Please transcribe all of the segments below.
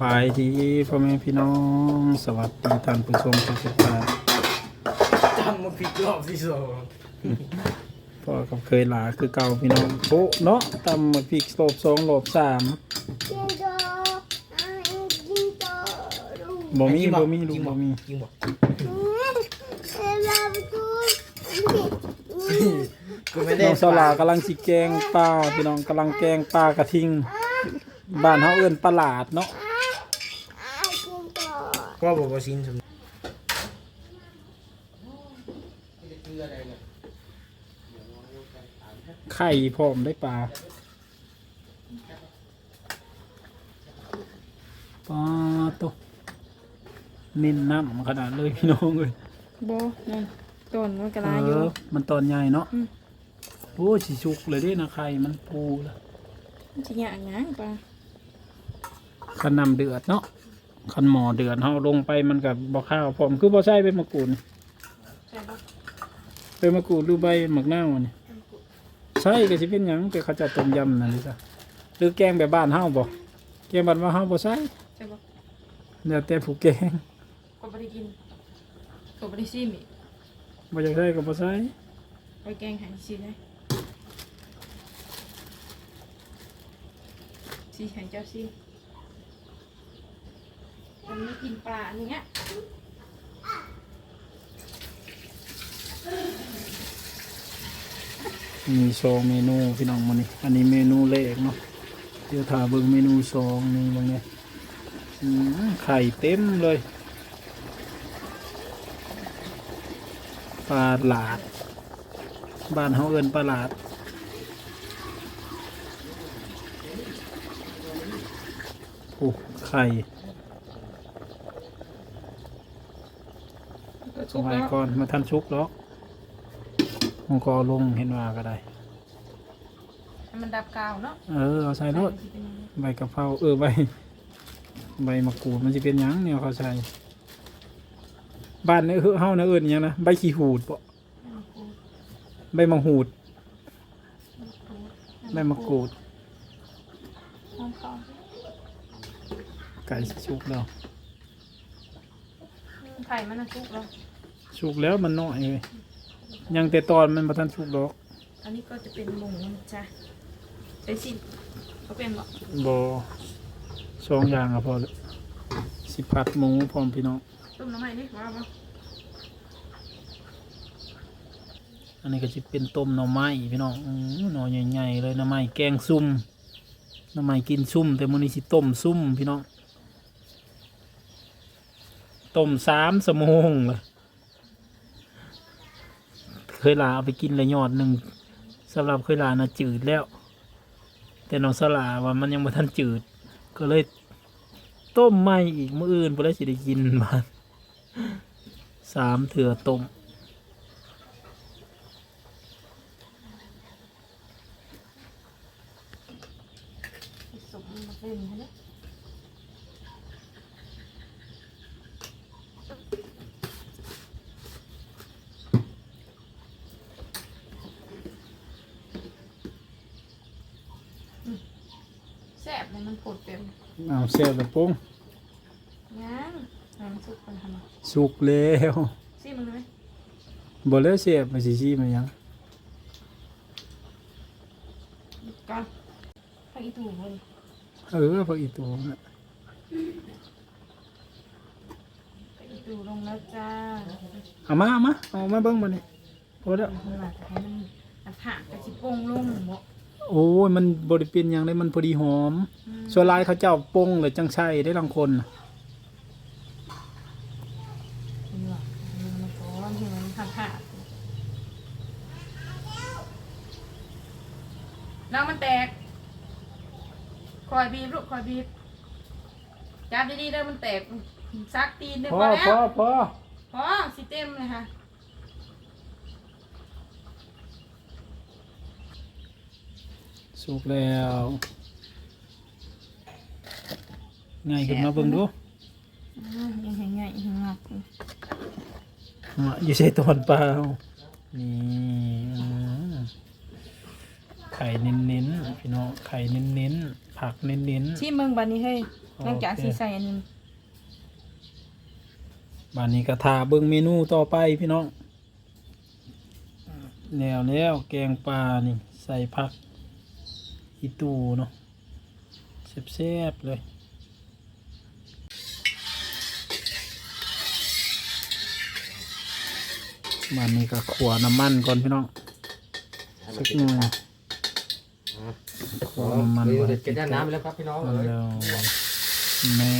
บายดีพ่อแม่พี่น้อง สวัสดีท่านผู้ชมทุกท่านจำมาผิดรอบที่สองพ่อกับเคยหลาคือเก่าพี่น้องโปะเนาะตำมาพริกโลบสองโลบสามกินโตอะกินโตลูกบ่มีบ่มีลูกบ่มีจริงบอกอืมเวลาไปดูกูไม่ได้น้องสลากำลังสิแกงปลาพี่น้องกำลังแกงปลากระทิงบ้านเฮาเอิ้นปลาหลาดเนาะอะกินโต ก็บอกว่าซินสมไข่พร้อมได้ปลาปลาโตเน้นน้ำขนาดเลยพี่น้องเอ้ยบ่นั่นต้นมันกระเอลาอยู่อมันตอนใหญ่เนาะอืมโอ้สิชุกเลยเด้นะไข่มันปูแล้วมันสิหยางหยังปลาคันนำเดือดเนาะ คันหมอเดือดเฮาลงไปมันกับบ่ข้าวผมคือบ่ใช่ใบมะกรูดใช่ปะใบมะกรูดหรือใบหมักนาวนี่ใช่ก็สิเป็นหยังแต่เขาจะต้มยำนั่นนี่ซะหรือแกงแบบบ้านเฮาบ่แกงบ้านว่าเฮาบ่ใช่ใช่ปะแล้วแต่ผู้แกงก็บ่ได้กินก็บ่ได้ซิมอีกบ่อยากใช่ก็บ่ใช่ไปแกงใหายสิได้สิใหายเจ้าซิ มันไม่กินปลาอันเนี้ยมีโชว์เมนูพี่น้องมื้อนี้อันนี้เมนูแรกเนาะเดี๋ยวถาเบิ่งเมนูสองนี่เบิ่งเนี่ยอืมไข่เต็มเลยปลาหลาด บ้านเฮาเอินปลาหลาดโอ้ไข่ ก็สชุบมัยแล้วก่อนมาทันชุกหรอกมันก็ลงเห็นว่าก็ได้ ให้มันดับกาวเนาะเออเอาใส่รถสิเป็นยังไงใบกะเพราเออใบ ใบมะกรูดมันจะเป็นหยังเนี่ยเขาใส่บ้านเนี่ยเฮาเนะเอิญยังนะใบขี้หูดปะใบมะหูดใบมะกรูดหอมข้าวไก่ชุกแล้วไข่มันน่ะชุกแล้ว ชุกแล้วมันน้อยเลยยังแต่ตอนมันมาทันชุกดอก อันนี้ก็จะเป็นหมูนะจ้ะใส่สิเขาเป็นบ่บอสองอย่างอะพอแล้วสิพัดหมูพร้อมพี่น้อง ต้มน้ำใหม่ดิว่าบ่อันนี้ก็จะเป็นต้มหน่อไม้พี่น้องอื้อหน่อใหญ่ๆเลยหน่อไม้แกงซุ่มหน่อไม้กินซุ่ม แต่มื้อนี้สิต้มซุ่มพี่น้อง ต้มสามสมงเลย เคยลาเอาไปกินเลยยอดหนึ่งสำหรับเคยลานะจืดแล้ว แต่น้องสลาว่ามันยังไม่ทันจืด ก็เลยต้มใหม่อีกมื้ออื่นเพื่อสิได้กินมานสามเถื่อต้ม สุกมันเป็นใช่ไหม แซ่บเลยมันผดเต็มเอาเสียบแล้วปุ้งยังให้มันสุกกันทำไมสุกแล้วซีมึงเลยไหมบ่แล้วเสียบมาสิซี่มันยังก่อนไปอีตู่เลยเออพออีตัวน่ะไปอีตู่ลงแล้วจ้าเอามาเอามาเอามาเบิ่งมานี่พอแล้ว มันมาจะให้มันอัดหักกระชิโป่งลงหมด โอ้ยมันบริเป็นอย่างได้มันพอดีหอม ส่วนหลายเขาเจ้าปงเลยจังใช่ได้บางคนน่ะนี่ว่ะมันก็ที่มันหักหักน้ำมันแตกคอยบีบลูกคอยบีบจับดีๆเด้อมันแตกซักตีนเด้อพพออแล้พอวพอพอสิเต็มเลยค่ะ สุกแล้วง่ายขึ้นมาเบิ่งดูยังไงไงยังหักอะอยู่ใส่ตอนเปล่านี่อืมไข่เน้นๆพี่น้องไข่เน้นๆผักเน้นๆที่เมืองบันนี้เฮ้ยโอ้หลังจากที่ใส่อันนี้บานนี้ก็ทาเบิ่งเมนูต่อไปพี่น้องแล้วแล้วแกงปลานี่ใส่ผัก อีตูเนาะแซ่บๆเลยบานนี้ก็ขัวน้ำมันก่อนพี่น้องสักหน่อยขัวน้ำมันเดี๋ยวไว้เด็ดกันด้านน้ำไปแล้วครับพี่น้องเอาเอ้ยแล้วแม่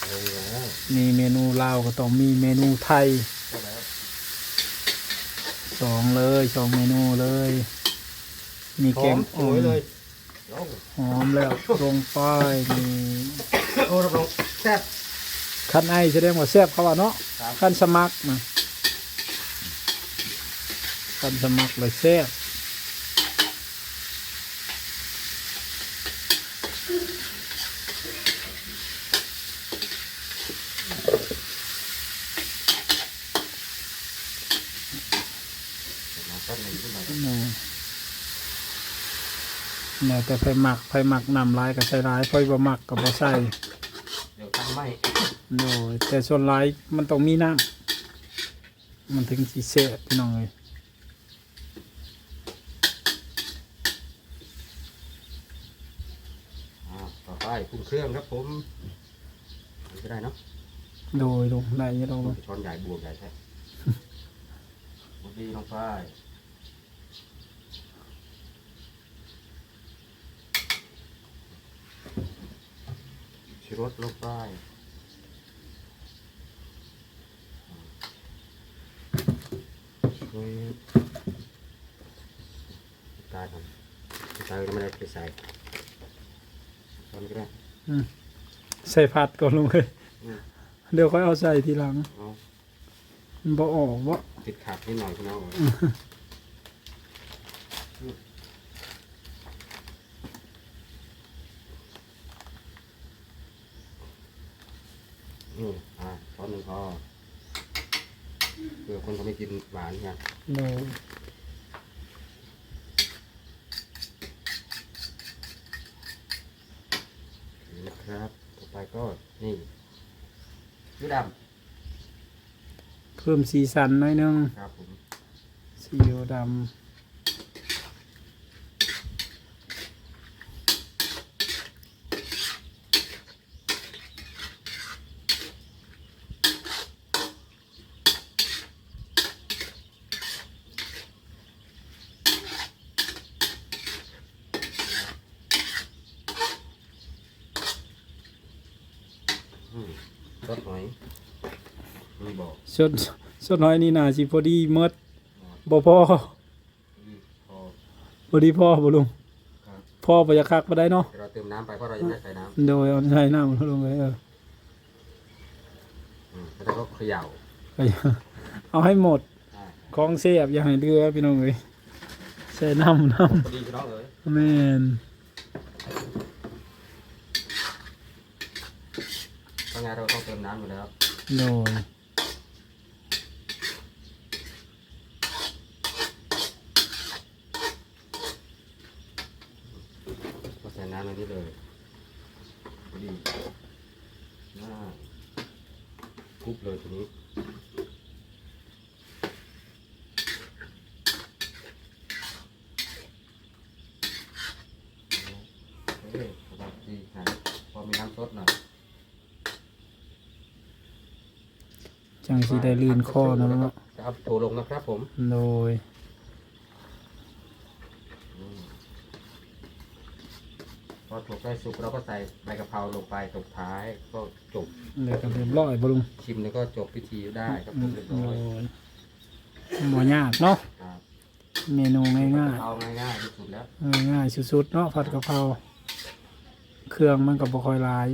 เอาแล้วมีเมนูลาวก็ต้องมีเมนูไทยเอาแล้วสองเลยสองเมนูเลย มีหแกองมสอ่อวยนเลยโอ้หอมแล้วลงไปมีโอ้รับรองแซ่บ ขั้นไอแสดงว่าแซ่บเขาว่าเนาะครับ ขั้นสมัครนะขั้นสมัครเลยแซ่บ มาแป๊บหนึงขึ้นมา นะเนี่ย แต่ไฟหมักไฟหมักนำลายกับใส่ลายไฟบ่หมักกับบ่ใส่เดี๋ยวตั้งไหมโดยแต่ส่วนลายมันต้องมีน้ำมันถึงสีแซ่บพี่น้องเลยอ่าต่อไปปรุงเครื่องครับผมอันนี้ก็ได้เนาะโดยลงได้อยังลงช้อนใหญ่บวกใหญ่ใช่หมดดีลงไป ชิรสลงไปช่วยตายทำตายก็ไม่ได้ไปใส่ช้อนก็ได้ใส่ผัดก่อนลงเลยอืมเดี๋ยวค่อยเอาใส่ทีหลังเอามันบ่ออกบ่ติดขัดนิดหน่อยพี่น้อง อืมอ่าช้อนหนึ่งพอเผื่อคนเขาไม่กินหวานไงโดยนี่นะครับ ต่อไปก็นี่ยูดเพิ่มสีสันหน่อยนึงำครับผมสีอิ๊วดอืมรสหน่อยมีบอกำ สดสดน้อยนี่น่าสิพอดีหมดบ่พออืมพอพอดีพ่อบ่ลุงครับพ่อบ่จะคักบ่ได้เนาะเดี๋ยวเราเติมน้ำไปเพราะเรายังไม่ได้ใส่น้ำโดยเอาใส่น้ำลงเลยเอออืมแล้วก็เขย่าไปเอาให้หมดอ่าของเสียบอย่าให้เรือพี่น้องเอ้ยใส่น้ำน้พอดีพี่น้องเอ๋ยำแม่นเพราะงั้นเราต้องเติมน้ำอยู่แล้ว โดย ก็ใส่น้ำในนี้ เลยพอดีน่าคุบเลยทีนี้เฮ้ยสบายดีหาพอมีน้ำซดหน่อยจังสิได้ลื่นคอนะเนาะจะเอาโถลงนะครับผม โดย อืม พอถูกใกล้สุกเราก็ใส่ใบกะเพราลงไปตรงท้ายก็จบเลยก็เรียบร้อยบ่ลุงชิมแล้วก็จบพิธีได้ครับผมเรียบโดร้อยยบ่ยากเนาะครับเมนูง่ายเอาง่ายๆที่สุดแล้วๆง่ายๆสุดๆเนาะผัดกะเพราเครื่องมันก็บ่ค่อยหลาย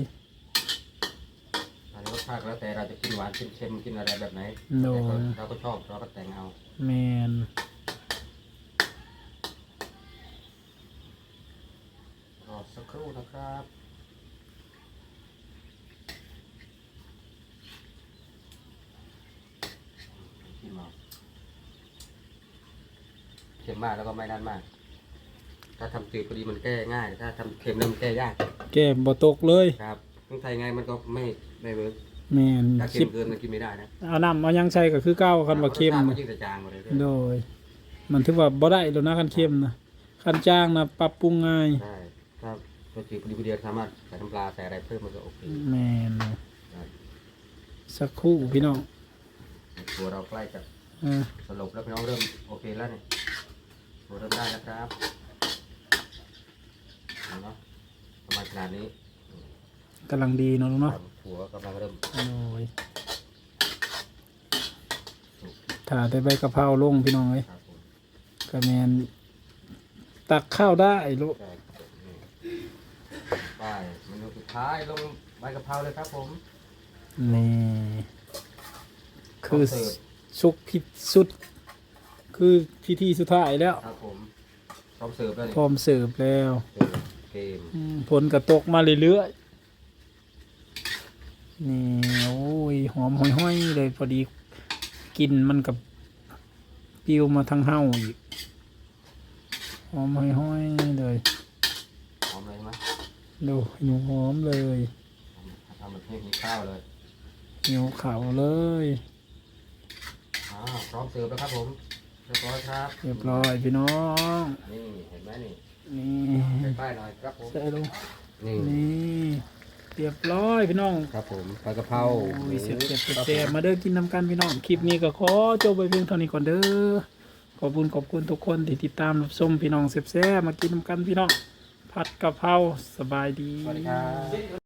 อันนี้รสชาติแล้วแต่เราจะกินหวานกินเค็มกินอะไรแบบไหนโดยแต่ก็เราก็ชอบเราก็แต่งเอาแมน รอสักค รู่นะครับชิมเอาเค็มมากแล้วก็ไม่นั่นมากกถ้าทำจืดพอดีมันแก้ง่าย ถ้าทำเค็มแล้วมันแก้ยากแก้บ่ตกเลยครับต้องไทยไงมันก็ไม่ไม่เวิร์กแม่นถ้าเค็คิมดเกินมันกินไม่ได้นะเอาน้ำเอาหยังใส่ก็คือเก่าคันว่าเค็ม รสชาตินะมันยิ่งจะจางหมดเลยโดย มันถือว่าบ่ได้แล้วนะคันเค็มนะคันจ้างนะปรับปรุงง่าย ใช่ ถ้าตัวจืดพอดีพอดีสามารถใส่น้ำปลาใส่อะไรเพิ่มมันก็โอเคแม่นครับสักครู่พี่น้องตัวเราใกล้จะเออสลบแล้วพี่น้องเริ่มโอเคแล้วนี่ตัวเริ่มได้แล้วครับเอาเนาะประมาณขนาดนี้กำลังดีเนาะลุงเนาะครับหัวกำลังเริ่มโอ้ยถ้าได้ใบกะเพราลงพี่น้องเอ้ยครับผมก็แม่นตักข้าวได้ลูก ใช่ครับผมนี่ ไปเมนูสุดท้ายลงใบกะเพราเลยครับผม นี่ คือเสิร์ฟสุกพิสุด คือพิธีสุดท้ายแล้ว ครับผมพร้อมเสิร์ฟแล้วนี่พร้อมเสิร์ฟแล้วเสิร์ฟเกมอืมผลกระตกมาเรื่อยๆนี่โอ้ยหอมห้อยๆเลยพอดีกลินมันกับปิวมาทางเฮ้าอีกหอมห้อยๆเลย พร้อมเลยใช่ไหม ดูหิวหอมเลยทำแบบนี้มีข้าวเลยหิวขาวเลยอ่าพร้อมเสิร์ฟแล้วครับผมเรียบร้อยครับเรียบร้อยพี่น้องนี่เห็นไหมนี่นี่ใกล้ๆหน่อยครับผมใส่ลงนี่นี่เรียบร้อยพี่น้องครับผมใบกะเพราโอ้ยเสียบเสียบเสียบเสียบมาเด้อกินน้ำกันพี่น้องคลิปนี้ก็ขอจบไปเพียงเท่านี้ก่อนเด้อขอบคุณขอบคุณทุกคนที่ติดตามรับชมพี่น้องเสียบแซ่บมากินน้ำกันพี่น้อง ผัดกะเพราสบายดี สวัสดีครับ